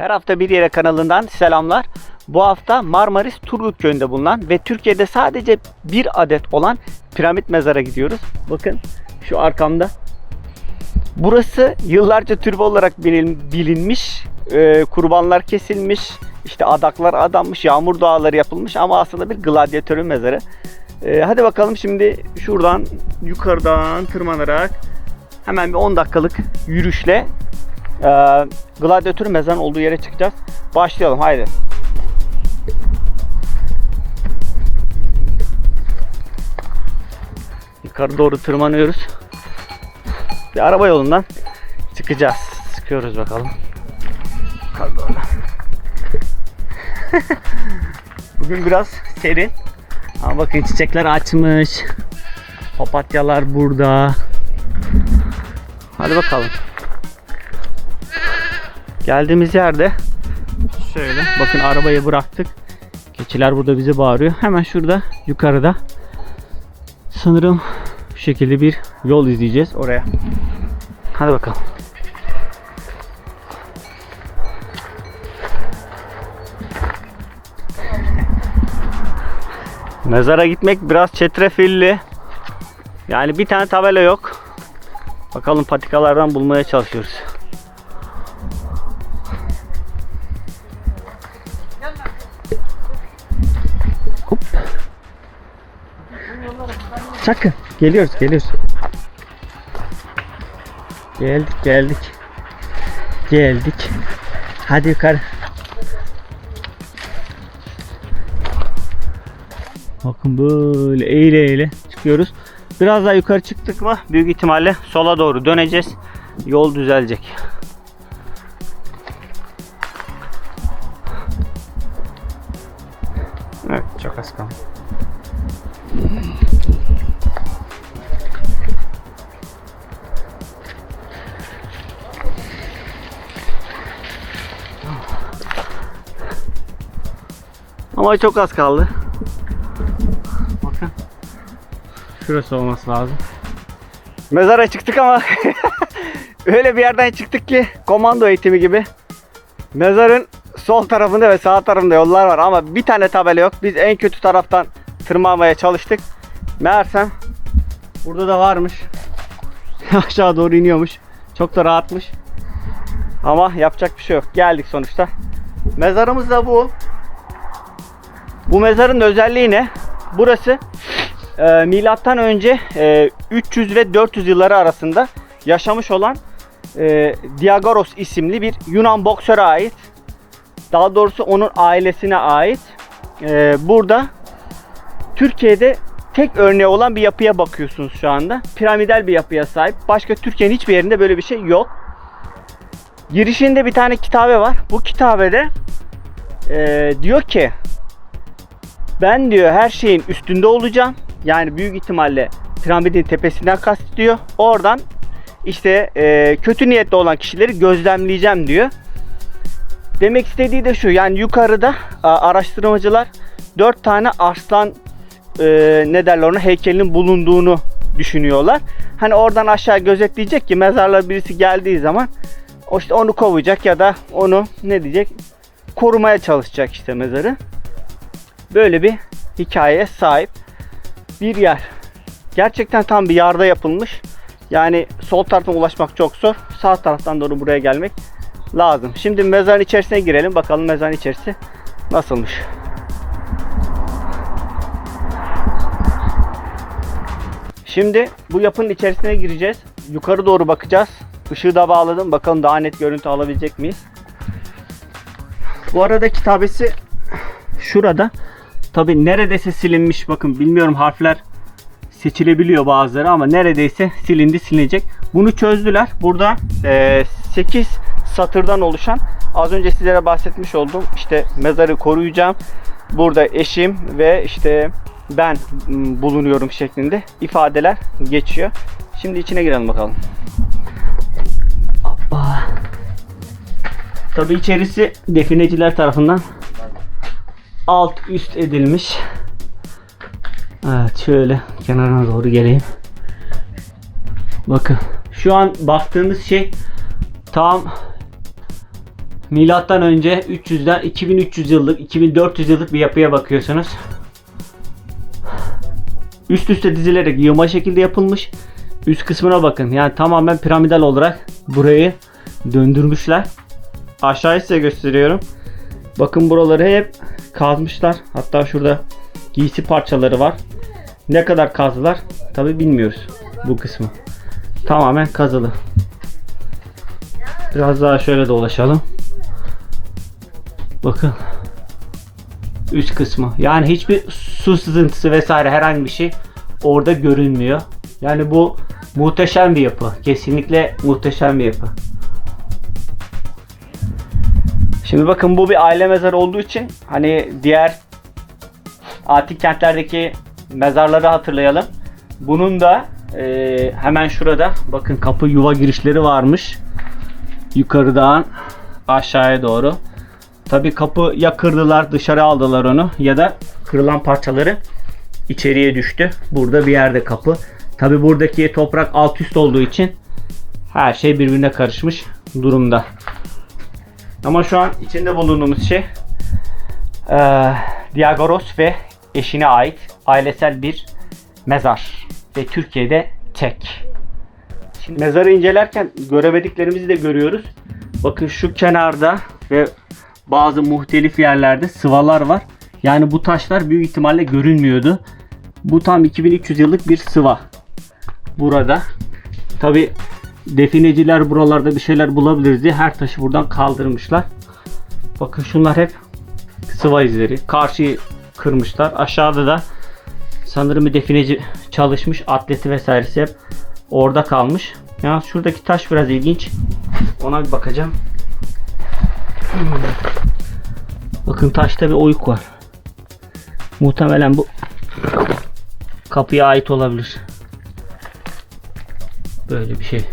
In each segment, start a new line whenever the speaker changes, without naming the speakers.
Her hafta bir yere kanalından selamlar. Bu hafta Marmaris Turgut köyünde bulunan ve Türkiye'de sadece bir adet olan piramit mezara gidiyoruz. Bakın şu arkamda. Burası yıllarca türbe olarak bilin- bilinmiş. Ee, kurbanlar kesilmiş. işte adaklar adanmış. Yağmur duaları yapılmış ama aslında bir gladyatörün mezarı. Ee, hadi bakalım şimdi şuradan yukarıdan tırmanarak hemen bir 10 dakikalık yürüyüşle e, gladyatör mezarın olduğu yere çıkacağız. Başlayalım haydi. Yukarı doğru tırmanıyoruz. Bir araba yolundan çıkacağız. Çıkıyoruz bakalım. Yukarı doğru. Bugün biraz serin. Ama bakın çiçekler açmış. Papatyalar burada. Hadi bakalım. Geldiğimiz yerde şöyle bakın arabayı bıraktık. Keçiler burada bizi bağırıyor. Hemen şurada yukarıda sanırım bu şekilde bir yol izleyeceğiz oraya. Hadi bakalım. Mezara gitmek biraz çetrefilli. Yani bir tane tabela yok. Bakalım patikalardan bulmaya çalışıyoruz. Sakın. Geliyoruz, geliyoruz. Geldik, geldik. Geldik. Hadi yukarı. Bakın böyle eğile eğile çıkıyoruz. Biraz daha yukarı çıktık mı büyük ihtimalle sola doğru döneceğiz. Yol düzelecek. Evet çok az kaldı. Ama çok az kaldı. Bakın. Şurası olması lazım. Mezara çıktık ama öyle bir yerden çıktık ki komando eğitimi gibi. Mezarın sol tarafında ve sağ tarafında yollar var ama bir tane tabela yok. Biz en kötü taraftan tırmanmaya çalıştık. Meğersem burada da varmış. Aşağı doğru iniyormuş. Çok da rahatmış. Ama yapacak bir şey yok. Geldik sonuçta. Mezarımız da bu. Bu mezarın özelliği ne? Burası e, milattan önce e, 300 ve 400 yılları arasında yaşamış olan e, Diagoras isimli bir Yunan boksöre ait. Daha doğrusu onun ailesine ait. E, burada Türkiye'de tek örneği olan bir yapıya bakıyorsunuz şu anda. Piramidal bir yapıya sahip. Başka Türkiye'nin hiçbir yerinde böyle bir şey yok. Girişinde bir tane kitabe var. Bu kitabede e, diyor ki ben diyor her şeyin üstünde olacağım. Yani büyük ihtimalle piramidin tepesinden kastediyor. Oradan işte e, kötü niyetli olan kişileri gözlemleyeceğim diyor. Demek istediği de şu yani yukarıda a, araştırmacılar 4 tane arslan e, ne derler ona heykelinin bulunduğunu düşünüyorlar. Hani oradan aşağı gözetleyecek ki mezarla birisi geldiği zaman o işte onu kovacak ya da onu ne diyecek korumaya çalışacak işte mezarı böyle bir hikayeye sahip bir yer. Gerçekten tam bir yarda yapılmış. Yani sol taraftan ulaşmak çok zor. Sağ taraftan doğru buraya gelmek lazım. Şimdi mezarın içerisine girelim. Bakalım mezarın içerisi nasılmış. Şimdi bu yapının içerisine gireceğiz. Yukarı doğru bakacağız. Işığı da bağladım. Bakalım daha net görüntü alabilecek miyiz? Bu arada kitabesi şurada. Tabi neredeyse silinmiş bakın bilmiyorum harfler seçilebiliyor bazıları ama neredeyse silindi silinecek. Bunu çözdüler. Burada e, 8 satırdan oluşan az önce sizlere bahsetmiş olduğum işte mezarı koruyacağım. Burada eşim ve işte ben bulunuyorum şeklinde ifadeler geçiyor. Şimdi içine girelim bakalım. Tabi içerisi defineciler tarafından alt üst edilmiş. Evet şöyle kenarına doğru geleyim. Bakın şu an baktığımız şey tam milattan önce 300'den 2300 yıllık, 2400 yıllık bir yapıya bakıyorsunuz. Üst üste dizilerek yığma şekilde yapılmış. Üst kısmına bakın. Yani tamamen piramidal olarak burayı döndürmüşler. Aşağıyı size gösteriyorum. Bakın buraları hep kazmışlar. Hatta şurada giysi parçaları var. Ne kadar kazdılar tabi bilmiyoruz bu kısmı. Tamamen kazılı. Biraz daha şöyle dolaşalım. Bakın. Üst kısmı. Yani hiçbir su sızıntısı vesaire herhangi bir şey orada görünmüyor. Yani bu muhteşem bir yapı. Kesinlikle muhteşem bir yapı. Şimdi bakın bu bir aile mezarı olduğu için hani diğer antik kentlerdeki mezarları hatırlayalım. Bunun da e, hemen şurada bakın kapı yuva girişleri varmış. Yukarıdan aşağıya doğru. Tabi kapı ya kırdılar dışarı aldılar onu ya da kırılan parçaları içeriye düştü. Burada bir yerde kapı. Tabi buradaki toprak alt üst olduğu için her şey birbirine karışmış durumda. Ama şu an içinde bulunduğumuz şey eee Diagoros ve eşine ait ailesel bir mezar. Ve Türkiye'de tek. Şimdi mezarı incelerken göremediklerimizi de görüyoruz. Bakın şu kenarda ve bazı muhtelif yerlerde sıvalar var. Yani bu taşlar büyük ihtimalle görünmüyordu. Bu tam 2300 yıllık bir sıva. Burada. Tabi defineciler buralarda bir şeyler bulabiliriz diye her taşı buradan kaldırmışlar. Bakın şunlar hep sıva izleri. Karşıyı kırmışlar. Aşağıda da sanırım bir defineci çalışmış. Atleti vesairesi hep orada kalmış. Ya şuradaki taş biraz ilginç. Ona bir bakacağım. Hmm. Bakın taşta bir oyuk var. Muhtemelen bu kapıya ait olabilir. Böyle bir şey.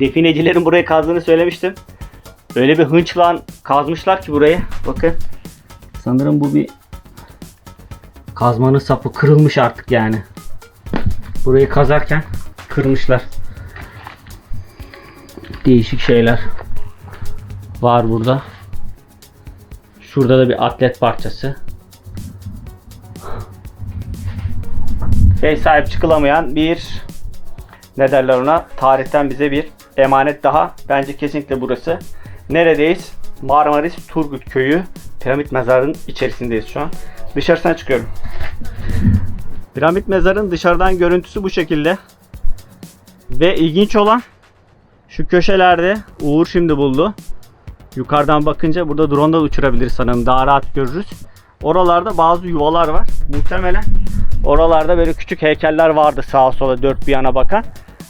Definecilerin buraya kazdığını söylemiştim. Öyle bir hınçla kazmışlar ki burayı. Bakın. Sanırım bu bir kazmanın sapı kırılmış artık yani. Burayı kazarken kırmışlar. Değişik şeyler var burada. Şurada da bir atlet parçası. Şey sahip çıkılamayan bir ne derler ona tarihten bize bir emanet daha. Bence kesinlikle burası. Neredeyiz? Marmaris Turgut Köyü piramit mezarının içerisindeyiz şu an. Dışarısına çıkıyorum. Piramit mezarın dışarıdan görüntüsü bu şekilde. Ve ilginç olan şu köşelerde Uğur şimdi buldu. Yukarıdan bakınca burada drone da uçurabiliriz sanırım. Daha rahat görürüz. Oralarda bazı yuvalar var. Muhtemelen oralarda böyle küçük heykeller vardı sağa sola dört bir yana bakan.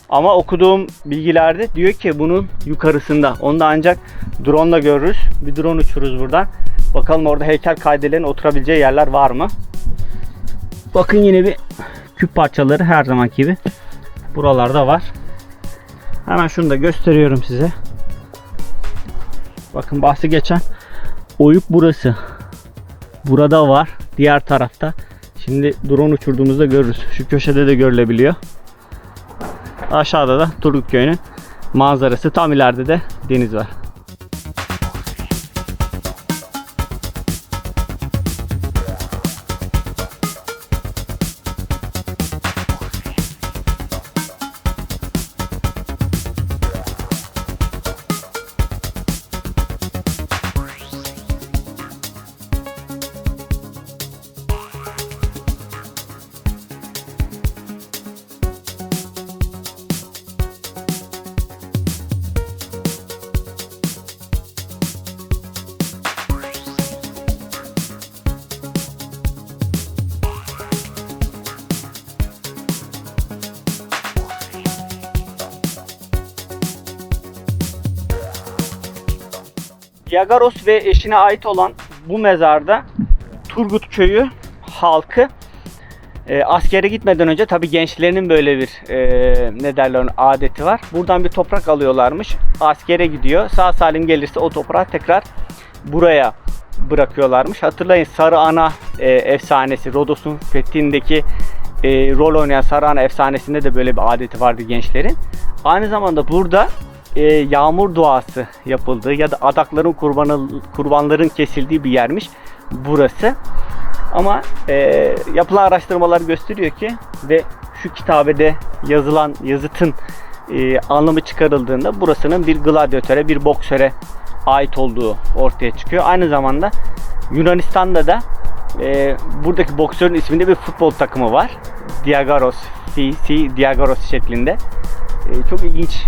Ama okuduğum bilgilerde diyor ki bunun yukarısında. Onu da ancak drone ile görürüz. Bir drone uçururuz buradan. Bakalım orada heykel kaydelerin oturabileceği yerler var mı? Bakın yine bir küp parçaları her zamanki gibi buralarda var. Hemen şunu da gösteriyorum size. Bakın bahsi geçen oyuk burası. Burada var. Diğer tarafta. Şimdi drone uçurduğumuzda görürüz. Şu köşede de görülebiliyor. Aşağıda da Turgut Köyü'nün manzarası. Tam ileride de deniz var. Yagaros ve eşine ait olan bu mezarda Turgut Köyü halkı e, askere gitmeden önce tabi gençlerinin böyle bir e, ne derler ona, adeti var. Buradan bir toprak alıyorlarmış. Askere gidiyor. Sağ salim gelirse o toprağı tekrar buraya bırakıyorlarmış. Hatırlayın Sarı Ana e, efsanesi Rodos'un fethindeki e, rol oynayan Sarı Ana efsanesinde de böyle bir adeti vardı gençlerin. Aynı zamanda burada e, yağmur duası yapıldığı ya da adakların kurbanı, kurbanların kesildiği bir yermiş burası. Ama e, yapılan araştırmalar gösteriyor ki ve şu kitabede yazılan yazıtın e, anlamı çıkarıldığında burasının bir gladyatöre, bir boksöre ait olduğu ortaya çıkıyor. Aynı zamanda Yunanistan'da da e, buradaki boksörün isminde bir futbol takımı var. Diagoros, FC Diagoros şeklinde. E, çok ilginç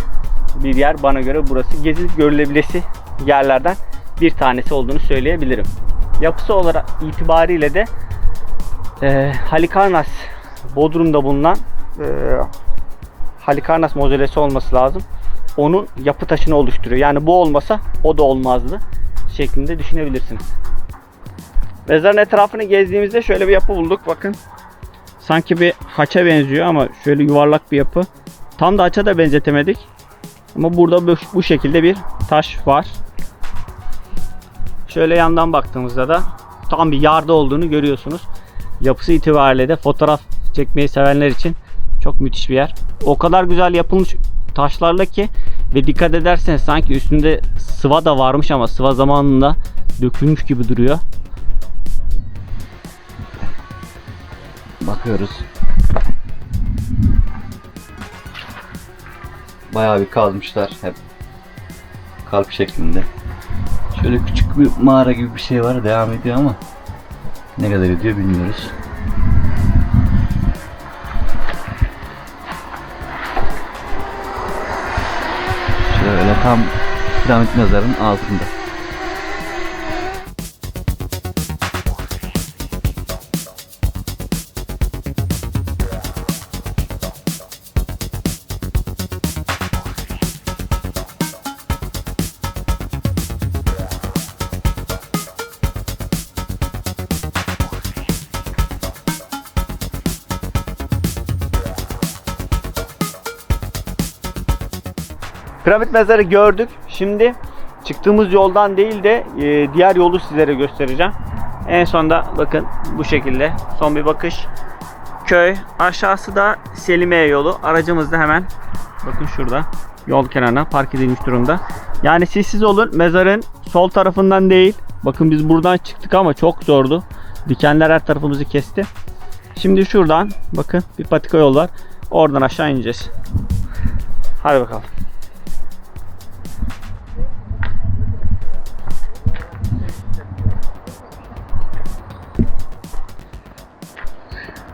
bir yer bana göre burası. Gezilip görülebilesi yerlerden bir tanesi olduğunu söyleyebilirim. Yapısı olarak itibariyle de e, Halikarnas Bodrum'da bulunan e, Halikarnas mozelesi olması lazım. Onun yapı taşını oluşturuyor. Yani bu olmasa o da olmazdı şeklinde düşünebilirsiniz. Mezarın etrafını gezdiğimizde şöyle bir yapı bulduk. Bakın. Sanki bir haça benziyor ama şöyle yuvarlak bir yapı. Tam da haça da benzetemedik. Ama burada bu, şekilde bir taş var. Şöyle yandan baktığımızda da tam bir yarda olduğunu görüyorsunuz. Yapısı itibariyle de fotoğraf çekmeyi sevenler için çok müthiş bir yer. O kadar güzel yapılmış taşlarla ki ve dikkat ederseniz sanki üstünde sıva da varmış ama sıva zamanında dökülmüş gibi duruyor.
Bakıyoruz. Bayağı bir kazmışlar hep. Kalp şeklinde. Şöyle küçük bir mağara gibi bir şey var devam ediyor ama ne kadar ediyor bilmiyoruz. Şöyle tam piramit mezarın altında.
Piramit mezarı gördük. Şimdi çıktığımız yoldan değil de e, diğer yolu sizlere göstereceğim. En sonda bakın bu şekilde son bir bakış. Köy aşağısı da Selimiye yolu. Aracımız da hemen bakın şurada yol kenarına park edilmiş durumda. Yani sessiz olun. Mezarın sol tarafından değil. Bakın biz buradan çıktık ama çok zordu. Dikenler her tarafımızı kesti. Şimdi şuradan bakın bir patika yol var. Oradan aşağı ineceğiz. Hadi bakalım.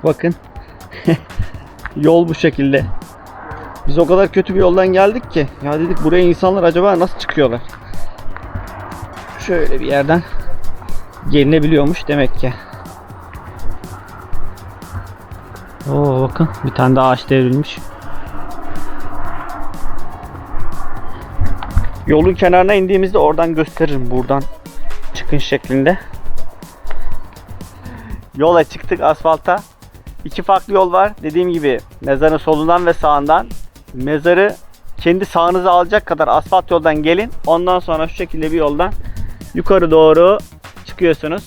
Bakın. Yol bu şekilde. Biz o kadar kötü bir yoldan geldik ki. Ya dedik buraya insanlar acaba nasıl çıkıyorlar? Şöyle bir yerden gelinebiliyormuş demek ki. Oo bakın bir tane daha ağaç devrilmiş. Yolun kenarına indiğimizde oradan gösteririm buradan çıkın şeklinde. Yola çıktık asfalta. İki farklı yol var. Dediğim gibi mezarın solundan ve sağından. Mezarı kendi sağınıza alacak kadar asfalt yoldan gelin. Ondan sonra şu şekilde bir yoldan yukarı doğru çıkıyorsunuz.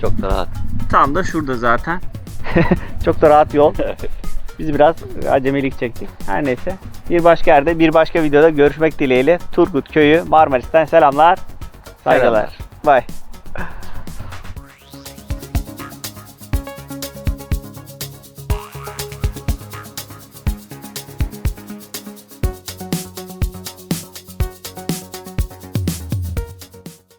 Çok da rahat.
Tam da şurada zaten. Çok da rahat yol. Biz biraz acemilik çektik. Her neyse. Bir başka yerde, bir başka videoda görüşmek dileğiyle. Turgut Köyü Marmaris'ten selamlar. Saygılar.
Selamlar.
Bye.